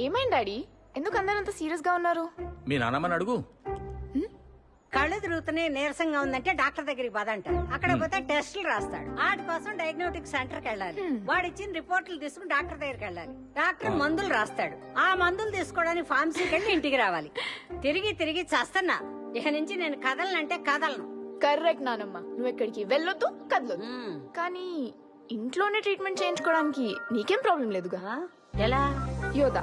ఏమైంది డాడీ? ఎందుకు అందరూ అంత సీరియస్గా ఉన్నారు? మీ నాన్నమ్మని అడుగు. కళ్ళు తిరుగుతున్నాయి నీరసంగా ఉందంటే డాక్టర్ దగ్గరికి పద అంటారు అక్కడ పోతే టెస్టులు రాస్తాడు. వాటి కోసం డయాగ్నోటిక్ సెంటర్కి వెళ్ళాలి. వాడు ఇచ్చిన రిపోర్ట్లు తీసుకుని డాక్టర్ దగ్గరికి వెళ్ళాలి. డాక్టర్ మందులు రాస్తాడు. ఆ మందులు తీసుకోవడానికి ఫార్మసీకి వెళ్ళి ఇంటికి రావాలి. తిరిగి తిరిగి చస్తన్నా. ఇక నుంచి నేను కదలనంటే కదలను. కరెక్ట్ నానమ్మ. నువ్వు ఎక్కడికి వెళ్ళొద్దు కదలొద్దు. మ్మ్. కానీ ఇంట్లోనే ట్రీట్మెంట్ చేయించుకోవడానికి నీకేం ప్రాబ్లం లేదుగా? ఎలా? యోదా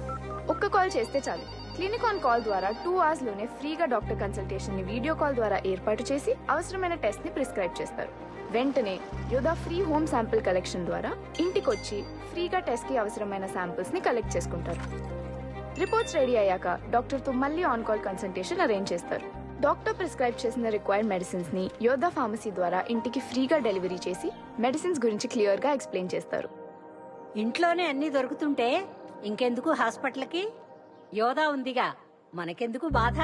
ఒక్క కాల్ చేస్తే చాలు. క్లినిక్ ఆన్ కాల్ ద్వారా టూ అవర్స్లోనే ఫ్రీగా డాక్టర్ కన్సల్టేషన్ని వీడియో కాల్ ద్వారా ఏర్పాటు చేసి అవసరమైన టెస్ట్ని ప్రిస్క్రైబ్ చేస్తారు. వెంటనే Yoda free home sample collection ద్వారా ఇంటికొచ్చి ఫ్రీగా టెస్ట్కి అవసరమైన శాంపిల్స్ని కలెక్ట్ చేసుకుంటారు. రిపోర్ట్స్ రెడీ అయ్యాక డాక్టర్తో మళ్ళీ ఆన్ కాల్ కన్సల్టేషన్ అరేంజ్ చేస్తారు. డాక్టర్ ప్రిస్క్రైబ్ చేసిన రిక్వైర్డ్ మెడిసిన్స్ని యోధా ఫార్మసీ ద్వారా ఇంటికి ఫ్రీగా డెలివరీ చేసి మెడిసిన్స్ గురించి క్లియర్గా ఎక్స్ప్లెయిన్ చేస్తారు. ఇంట్లోనే అన్ని దొరుకుతుంటే ఇంకెందుకు హాస్పిటల్కి? యోధా ఉందిగా మనకెందుకు బాధ?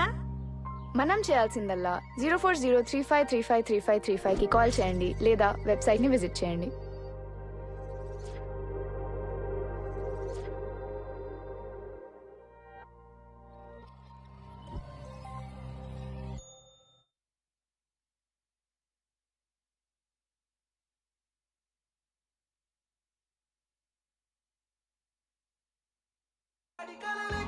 మనం చేయాల్సిందల్లా zero four zero three five three five three five three ఫైవ్కి కాల్ చేయండి లేదా వెబ్సైట్ని విజిట్ చేయండి. அடிக்கலாம்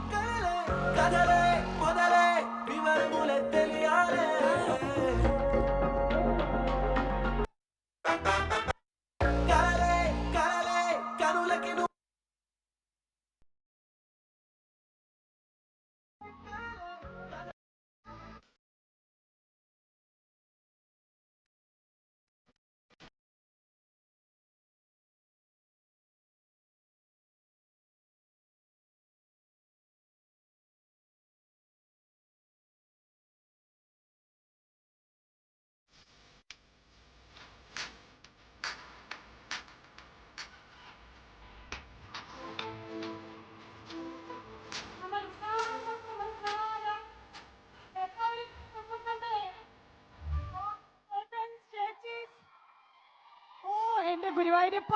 എന്റെ ഗുരുവായൂരപ്പ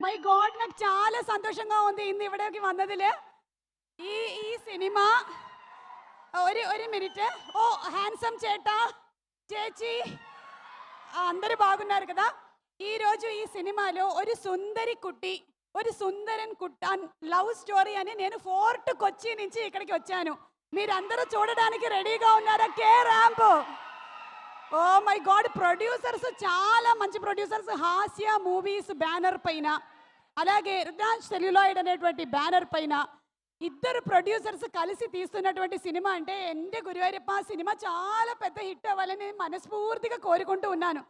മൈ ഗോഡ് నాకు చాలా సంతోషంగా ఉంది ഇന്ന് ഇവിടേക്ക് വന്നതില് ഈ ഈ സിനിമ ഒരു ഒരു మినిట్ ఓ హ్యాండ్సమ్ చేటా చేచి అందరూ బాగున్నారు కదా ఈ రోజు ఈ సినిమాలో ఒక సుందరి కుట్టి ఒక సుందరన్ కుట్టాన్ లవ్ స్టోరీ అని నేను ఫోర్ట్ కొచ్చి నుంచి ఇక్కడికి వచ్చాను మీరందరూ చూడడానికి రెడీగా ఉన్నారా K ramp oh my god producers చాలా మంచి ప్రొడ్యూసర్స్ హాస్య మూవీస్ బ్యానర్ పైన అలాగే రిలాన్స్ సెల్యులాయిడ్ అనేటువంటి బ్యానర్ పైన ఇద్దరు ప్రొడ్యూసర్స్ కలిసి తీస్తున్నటువంటి సినిమా అంటే ఎండే గురువారప్ప సినిమా చాలా పెద్ద హిట్ అవ్వాలని నేను మనస్ఫూర్తిగా కోరుకుంటూ ఉన్నాను.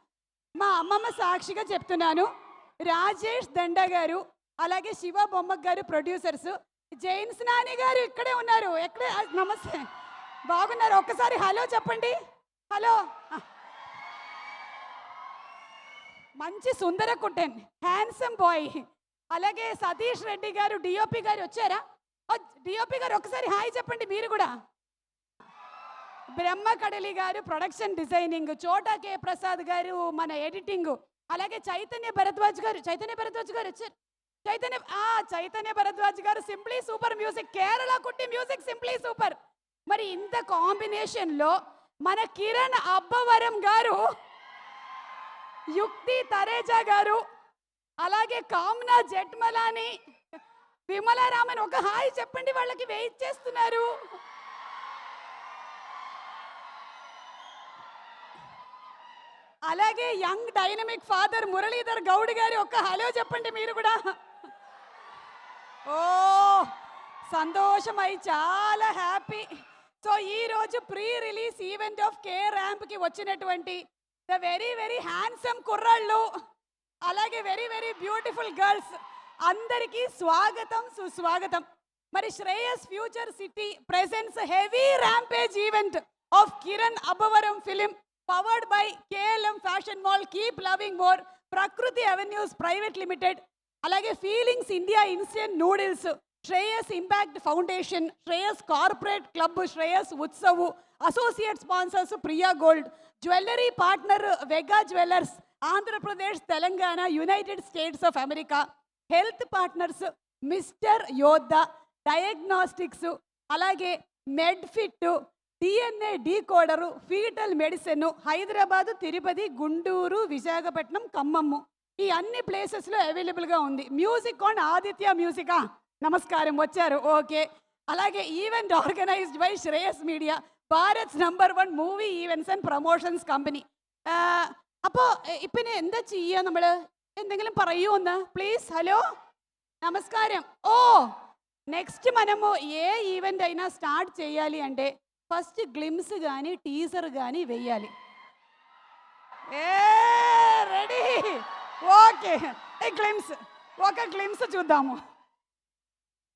మా అమ్మమ్మ సాక్షిగా చెప్తున్నాను. రాజేష్ దండ గారు అలాగే శివ బొమ్మక్ గారు ప్రొడ్యూసర్స్ జైన్స్ నాని గారు ఇక్కడే ఉన్నారు. ఎక్కడే? నమస్తే. బాగున్నారు? ఒక్కసారి హలో చెప్పండి. హలో. మంచి సుందర కుటెన్ హ్యాండ్సమ్ బాయ్. అలాగే సతీష్ రెడ్డి గారు డిఓపి గారు వచ్చారా? డిఓపి గారు ఒకసారి హాయ్ చెప్పండి మీరు కూడా. Brahma Kadali garu production designing Chota K Prasad garu మన ఎడిటింగ్ అలాగే చైతన్య భరద్వాజ్ గారు చైతన్య భరద్వాజ్ గారు వచ్చారు. చైతన్య ఆ చైతన్య భరద్వాజ్ గారు సింప్లీ సూపర్ మ్యూజిక్ కేరళ కుట్టి మ్యూజిక్ సింప్లీ సూపర్ మరి ఇంత కాంబినేషన్లో మన కిరణ్ అబ్బవరం గారు యుక్తి తరేజా గారు అలాగే కామ్నా జట్మలాని విమలారామన్ ఒక హాయ్ చెప్పండి వాళ్ళకి వెయిట్ చేస్తున్నారు. అలాగే young dynamic father Muralidhar Goud గారి ఒక్క హలో చెప్పండి మీరు కూడా. ఓ సంతోషమై చాలా హ్యాపీ. సో ఈ రోజు pre release event of K ర్యాంప్కి వచ్చినటువంటి ద వెరీ వెరీ హ్యాండ్సమ్ కుర్రాళ్ళు అలాగే వెరీ వెరీ బ్యూటిఫుల్ గర్ల్స్ అందరికీ స్వాగతం సుస్వాగతం. మరి Shreyas future city presence heavy rampage event of Kiran Abbavaram film powered by KLM fashion mall keep loving more Prakruthi avenues private limited అలాగే feelings India instant noodles Shreyas impact foundation Shreyas corporate club Shreyas Utsav associate sponsors Priya gold jewellery partner Vega jewellers Andhra Pradesh Telangana United States of America health partners mister Yoddha diagnostics అలాగే Medfit DNA decoder fetal medicine Hyderabad Tirupati Guntur Visakhapatnam Khammam ఈ అన్ని ప్లేసెస్లో అవైలబుల్గా ఉంది. Music on Aditya మ్యూజికా నమస్కారం వచ్చారు okay అలాగే event organised by Shreyas media Bharat number one movie events and promotions company അപ്പോൾ ഇപ്പം ഇനി എന്താ ചെയ്യുക നമ്മൾ എന്തെങ്കിലും പറയൂ ഒന്ന് ప్లీజ్ హలో నమస్కారం ఓ నెక్స్ట్ మనము ఏ ఈవెంట్ అయినా స్టార్ట్ చేయాలి అంటే ఫస్ట్ గ్లిమ్స్ కానీ టీజర్ కానీ వెయ్యాలి ఏ రెడీ ఓకే గ్లిమ్స్ ఒక గ్లిమ్స్ చూద్దాము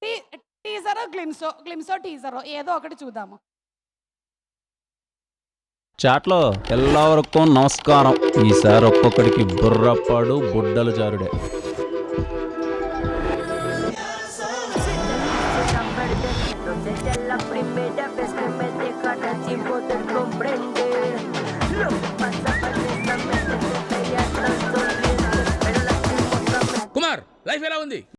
టీ టీజరో గ్లిమ్సో గ్లిమ్సో టీజరో ఏదో ఒకటి చూద్దాము. చాట్లో ఎల్లవరకు నమస్కారం. ఈసారి ఒక్కొక్కడికి బుర్రపాడు బుడ్డలు జారుడే. కుమార్ లైఫ్ ఎలా ఉంది?